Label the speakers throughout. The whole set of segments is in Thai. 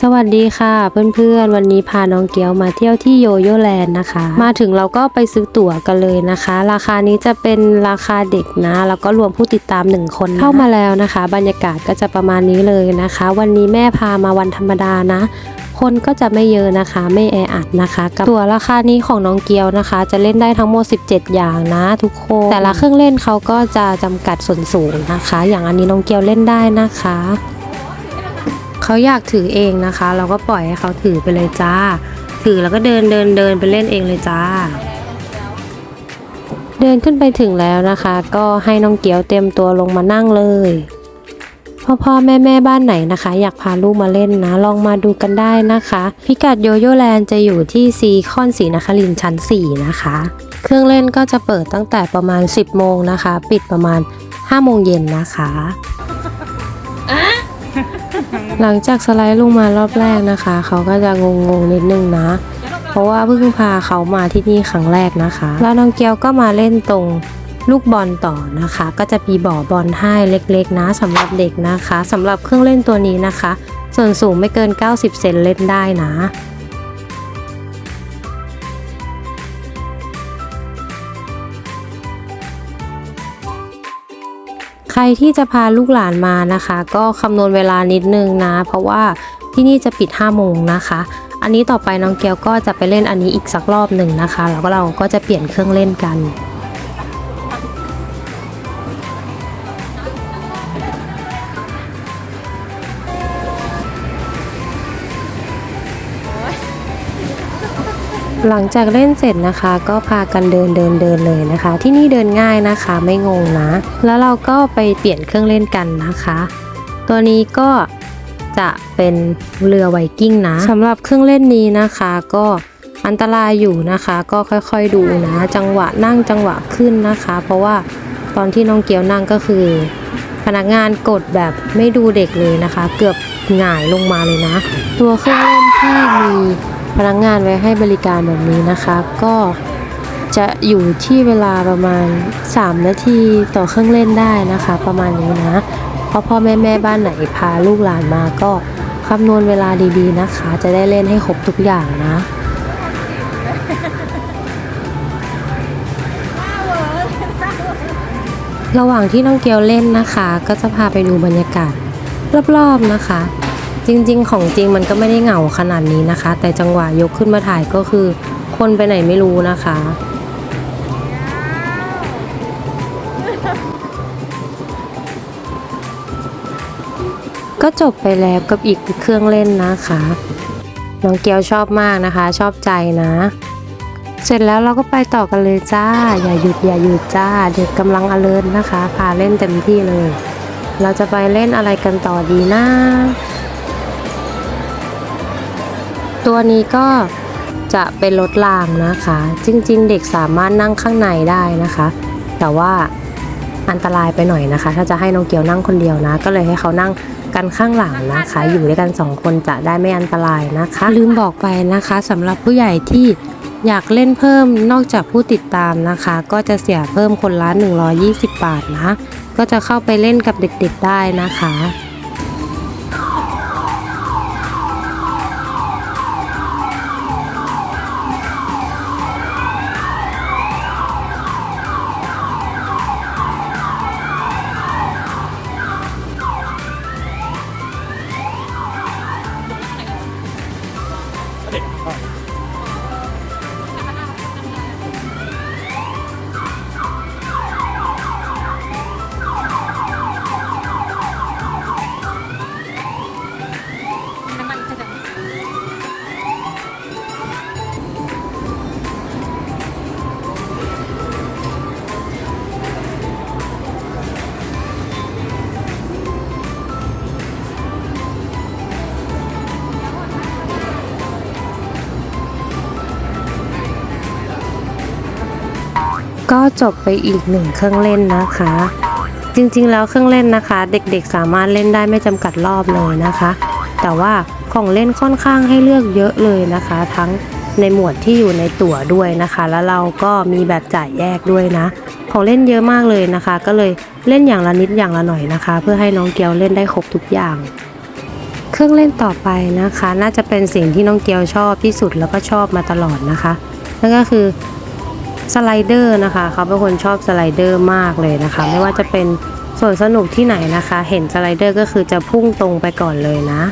Speaker 1: สวัสดีค่ะ เพื่อนๆ วันนี้พาน้องเกียวมาเที่ยวที่โยโย่แลนด์นะคะ มาถึงเราก็ไปซื้อตั๋วกันเลยนะคะ ราคานี้จะเป็นราคาเด็กนะ แล้วก็รวมผู้ติดตาม 1 คนนะเข้ามาแล้วนะคะ บรรยากาศก็จะประมาณนี้เลยนะคะ วันนี้แม่พามาวันธรรมดานะ คนก็จะไม่เยอะนะคะ ไม่แออัดนะคะกับตั๋วราคานี้ของน้องเกียวนะคะ จะเล่นได้ทั้งหมด 17 อย่างนะ ทุกคน แต่ละเครื่องเล่นเขาก็จะจำกัดส่วนสูงนะคะ อย่างอันนี้น้องเกียวเล่นได้นะคะ เขาอยากถือเองนะคะ เราก็ปล่อยให้เขาถือไปเลยจ้า ถือแล้วก็เดินเดินเดินไปเล่นเองเลยจ้า เดินขึ้นไปถึงแล้วนะคะ ก็ให้น้องเกี๊ยวเตรียมตัวลงมานั่งเลยพ่อพ่อแม่แม่บ้านไหนนะคะ อยากพาลูกมาเล่นนะ ลองมาดูกันได้นะคะ พิกัดโยโย่แลนด์จะอยู่ที่ซีคอนศรีนครินชั้น 4 นะคะ เครื่องเล่นก็จะเปิดตั้งแต่ประมาณ 10 โมงนะคะ ปิดประมาณ 5 โมงเย็นนะคะ หลังจากสไลด์ลงมารอบแรกนะคะ เขาก็จะงงๆนิดนึงนะ เพราะว่าเพิ่งพาเขามาที่นี่ครั้งแรกนะคะ แล้วน้องเกียวก็มาเล่นตรงลูกบอลต่อนะคะ ก็จะมีบ่อบอลให้เล็กๆ นะสำหรับเด็กนะคะสำหรับเครื่องเล่นตัวนี้นะคะ ส่วนสูงไม่เกิน 90 เซนเล่นได้นะ รที่จะพาลูกหลานมานะคะ ก็คำนวณเวลานิดนึงนะ เพราะว่าที่นี่จะปิด5โมงนะคะ อันนี้ต่อไปน้องเกียวก็จะไปเล่นอันนี้อีกสักรอบหนึ่งนะคะ แล้วก็เราก็จะเปลี่ยนเครื่องเล่นกัน หลังจากเล่นเสร็จนะคะ ก็พากันเดินเดินเดินเลยนะคะ ที่นี่เดินง่ายนะคะไม่งงนะ แล้วเราก็ไปเปลี่ยนเครื่องเล่นกันนะคะ ตัวนี้ก็จะเป็นเรือไวกิ้งนะสำหรับเครื่องเล่นนี้นะคะ ก็อันตรายอยู่นะคะ ก็ค่อยๆดูนะ จังหวะนั่งจังหวะขึ้นนะคะ เพราะว่าตอนที่น้องเกียวนั่งก็คือ พนักงานกดแบบไม่ดูเด็กเลยนะคะ เกือบหงายลงมาเลยนะ ตัวเครื่องเล่นที่มี พนักงานไว้ให้บริการแบบนี้นะคะก็จะอยู่ที่เวลาประมาณ 3 นาทีต่อเครื่องเล่นได้นะคะ ประมาณนี้นะเพราะพ่อแม่แม่บ้านไหนพาลูกหลานมาก็คำนวณเวลาดีๆนะคะ จะได้เล่นให้ครบทุกอย่างนะระหว่างที่น้องเกียวเล่นนะคะ ก็จะพาไปดูบรรยากาศรอบๆนะคะ จริง ๆ ของจริงมันก็ไม่ได้เหงาขนาดนี้นะคะ แต่จังหวะยกขึ้นมาถ่ายก็คือ คนไปไหนไม่รู้นะคะ ก็จบไปแล้วกับอีกเครื่องเล่นนะคะน้องเกียวชอบมากนะคะ ชอบใจนะ เสร็จแล้วเราก็ไปต่อกันเลยจ้า อย่าหยุดอย่าหยุดจ้า เด็กกำลังอเลินนะคะพาเล่นเต็มที่เลย เราจะไปเล่นอะไรกันต่อดีนะ ตัวนี้ก็จะเป็นรถรางนะคะ จริงๆ เด็กสามารถนั่งข้างในได้นะคะ แต่ว่าอันตรายไปหน่อยนะคะ ถ้าจะให้น้องเกียวนั่งคนเดียวนะ ก็เลยให้เขานั่งกันข้างหลังนะคะ อยู่ด้วยกันสองคนจะได้ไม่อันตรายนะคะ ลืมบอกไปนะคะสำหรับผู้ใหญ่ที่อยากเล่นเพิ่มนอกจากผู้ติดตามนะคะ ก็จะเสียเพิ่มคนละ 120 บาทนะ ก็จะเข้าไปเล่นกับเด็กๆได้นะคะ ก็จบไปอีกหนึ่งเครื่องเล่นนะคะ จริงๆแล้วเครื่องเล่นนะคะ เด็กๆสามารถเล่นได้ไม่จำกัดรอบเลยนะคะ แต่ว่าของเล่นค่อนข้างให้เลือกเยอะเลยนะคะ ทั้งในหมวดที่อยู่ในตั๋วด้วยนะคะ แล้วเราก็มีแบบจ่ายแยกด้วยนะ ของเล่นเยอะมากเลยนะคะ ก็เลยเล่นอย่างละนิดอย่างละหน่อยนะคะ เพื่อให้น้องเกียวเล่นได้ครบทุกอย่าง เครื่องเล่นต่อไปนะคะ น่าจะเป็นสิ่งที่น้องเกียวชอบที่สุดแล้วก็ชอบมาตลอดนะคะนั่นก็คือ สไลเดอร์นะคะเขาเป็นคนชอบสไลเดอร์มากเลยนะคะ ไม่ว่าจะเป็นส่วนสนุกที่ไหนนะคะ เห็นสไลเดอร์ก็คือจะพุ่งตรงไปก่อนเลยนะ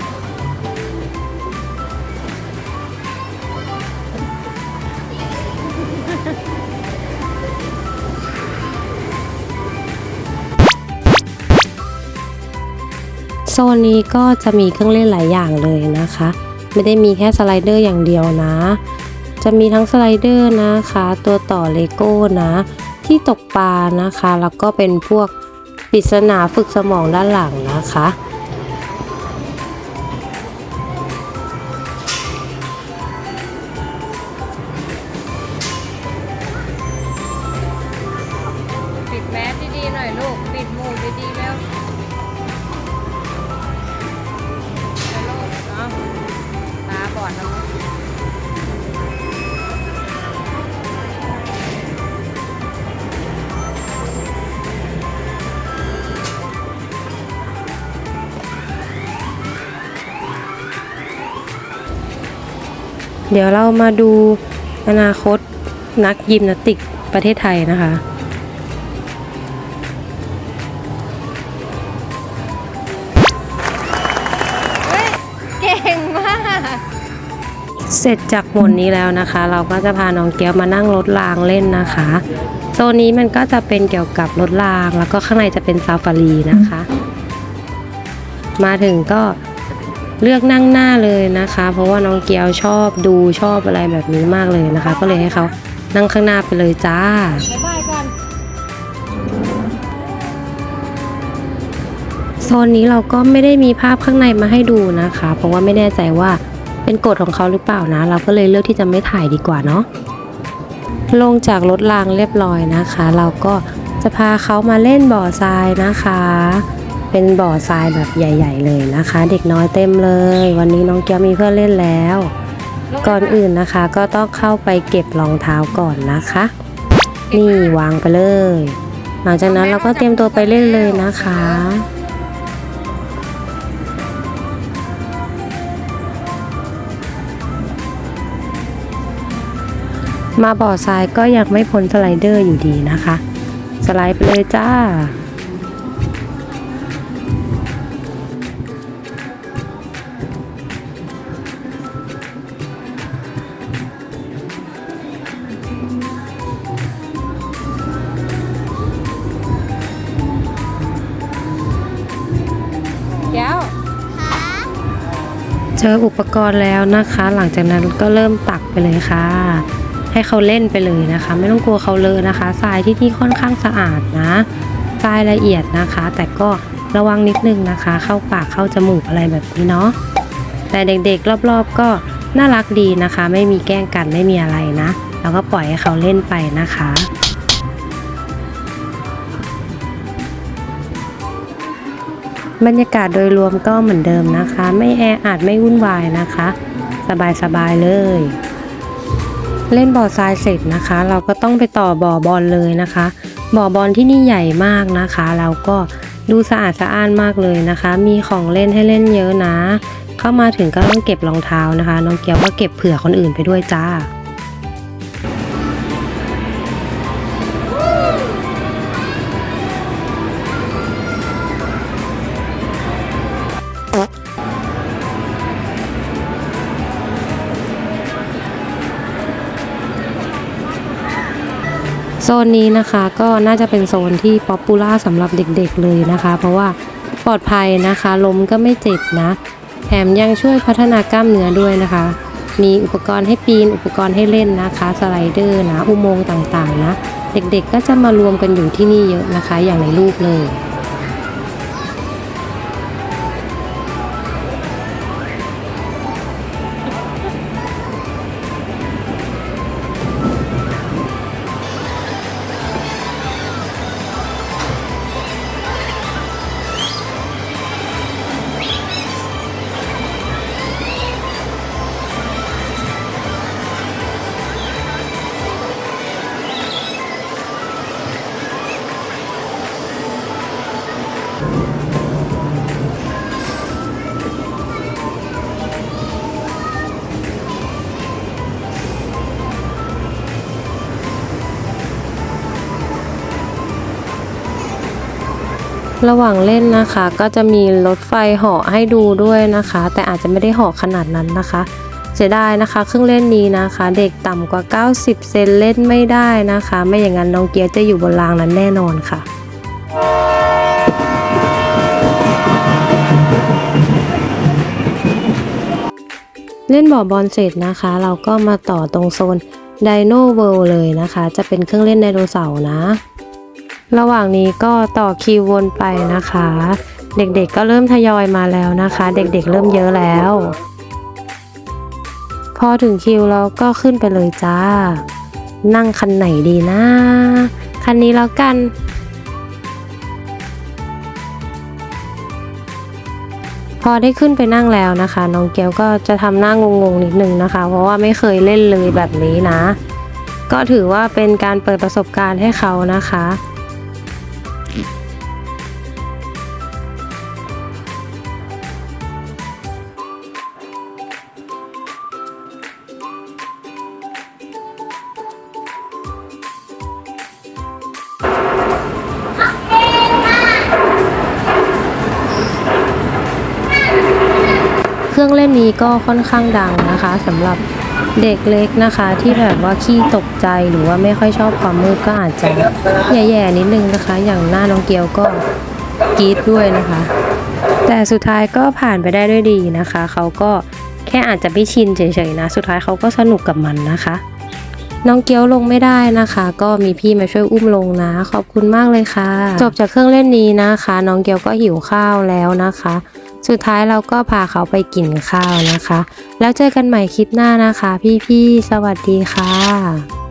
Speaker 1: โซนนี้ก็จะมีเครื่องเล่นหลายอย่างเลยนะคะ ไม่ได้มีแค่สไลเดอร์อย่างเดียวนะ จะมีทั้งสไลเดอร์นะคะ ตัวต่อเลโก้นะ ที่ตกปลานะคะ แล้วก็เป็นพวกปริศนาฝึกสมองด้านหลังนะคะ
Speaker 2: เดี๋ยวเรา
Speaker 1: มาดูอนาคตนักยิมนาสติกประเทศไทยนะคะ
Speaker 2: เฮ้ยเก่งมาก
Speaker 1: เสร็จจากหมวดนี้แล้วนะคะ เราก็จะพาน้องเกียวมานั่งรถรางเล่นนะคะ โซนนี้มันก็จะเป็นเกี่ยวกับรถราง แล้วก็ข้างในจะเป็นซาฟารีนะคะ มาถึงก็ เลือกนั่งหน้าเลยนะคะ เพราะว่าน้องเกียวชอบดูชอบอะไรแบบนี้มากเลยนะคะ ก็เลยให้เขานั่งข้างหน้าไปเลยจ้า
Speaker 2: บายก่อน
Speaker 1: โซนนี้เราก็ไม่ได้มีภาพข้างในมาให้ดูนะคะ เพราะว่าไม่แน่ใจว่าเป็นกฎของเขาหรือเปล่านะ เราก็เลยเลือกที่จะไม่ถ่ายดีกว่าเนาะลงจากรถรางเรียบร้อยนะคะ เราก็จะพาเขามาเล่นบ่อทรายนะคะ เป็นบ่อทรายแบบใหญ่ ๆ เลยนะคะ เด็กน้อยเต็มเลย วันนี้น้องเกียวมีเพื่อนเล่นแล้ว ก่อนอื่นนะคะ ก็ต้องเข้าไปเก็บรองเท้าก่อนนะคะ นี่วางไปเลย หลังจากนั้นเราก็เตรียมตัวไปเล่นเลยนะคะมาบ่อทรายก็ยังไม่พ้นสไลเดอร์อยู่ดีนะคะ สไลด์ไปเลยจ้า
Speaker 2: แก้ว
Speaker 1: เจออุปกรณ์แล้วนะคะ หลังจากนั้นก็เริ่มตักไปเลยค่ะ ให้เขาเล่นไปเลยนะคะ ไม่ต้องกลัวเขาเลอะนะคะทรายที่นี่ค่อนข้างสะอาดนะทรายละเอียดนะคะ แต่ก็ระวังนิดนึงนะคะ เข้าปากเข้าจมูกอะไรแบบนี้เนาะแต่เด็กๆรอบๆก็น่ารักดีนะคะ ไม่มีแกล้งกันไม่มีอะไรนะเราก็ปล่อยให้เขาเล่นไปนะคะ บรรยากาศโดยรวมก็เหมือนเดิมนะคะ ไม่แออัดไม่วุ่นวายนะคะ สบายๆเลย เล่นบ่อทรายเสร็จนะคะ เราก็ต้องไปต่อบ่อบอลเลยนะคะ บ่อบอลที่นี่ใหญ่มากนะคะแล้วก็ดูสะอาดสะอ้านมากเลยนะคะ มีของเล่นให้เล่นเยอะนะ เข้ามาถึงก็ต้องเก็บรองเท้านะคะ น้องเกียวก็เก็บเผื่อคนอื่นไปด้วยจ้า โซนนี้นะคะก็น่าจะเป็นโซนที่ป๊อปปูล่าสำหรับเด็กๆเลยนะคะ เพราะว่าปลอดภัยนะคะล้มก็ไม่เจ็บนะ แถมยังช่วยพัฒนากล้ามเนื้อด้วยนะคะ มีอุปกรณ์ให้ปีนอุปกรณ์ให้เล่นนะคะสไลเดอร์นะอุโมงค์ต่างๆนะ เด็กๆก็จะมารวมกันอยู่ที่นี่เยอะนะคะ อย่างในรูปเลย ระหว่างเล่นนะคะ ก็จะมีรถไฟเหาะให้ดูด้วยนะคะ แต่อาจจะไม่ได้เหาะขนาดนั้นนะคะเสียดายนะคะ เครื่องเล่นนี้นะคะ เด็กต่ำกว่า 90 เซนเล่นไม่ได้นะคะ ไม่อย่างนั้นน้องเกียวจะอยู่บนรางนั้นแน่นอนค่ะเล่นบ่อบอลเสร็จนะคะ เราก็มาต่อตรงโซนไดโนเวิลด์เลยนะคะ จะเป็นเครื่องเล่นไดโนเสาร์นะ ระหว่างนี้ก็ต่อคิววนไปนะคะ เด็กๆก็เริ่มทยอยมาแล้วนะคะ เด็กๆเริ่มเยอะแล้ว พอถึงคิวเราก็ขึ้นไปเลยจ้า นั่งคันไหนดีนะ คันนี้แล้วกันพอได้ขึ้นไปนั่งแล้วนะคะ น้องเกียวก็จะทำหน้างงๆนิดนึงนะคะ เพราะว่าไม่เคยเล่นเลยแบบนี้นะ ก็ถือว่าเป็นการเปิดประสบการณ์ให้เขานะคะ เครื่องเล่นนี้ก็ค่อนข้างดังนะคะสำหรับเด็กเล็กนะคะที่แบบว่าขี้ตกใจหรือว่าไม่ค่อยชอบความมืดก็อาจจะแย่ๆนิดนึงนะคะ อย่างหน้าน้องเกียวก็กรีดด้วยนะคะ แต่สุดท้ายก็ผ่านไปได้ด้วยดีนะคะ เขาก็แค่อาจจะไม่ชินเฉยๆนะ สุดท้ายเขาก็สนุกกับมันนะคะ น้องเกียวลงไม่ได้นะคะ ก็มีพี่มาช่วยอุ้มลงนะ ขอบคุณมากเลยค่ะ จบจากเครื่องเล่นนี้นะคะ น้องเกียวก็หิวข้าวแล้วนะคะ สุดท้ายเราก็พาเขาไปกินข้าวนะคะ แล้วเจอกันใหม่คลิปหน้านะคะ พี่ๆ สวัสดีค่ะ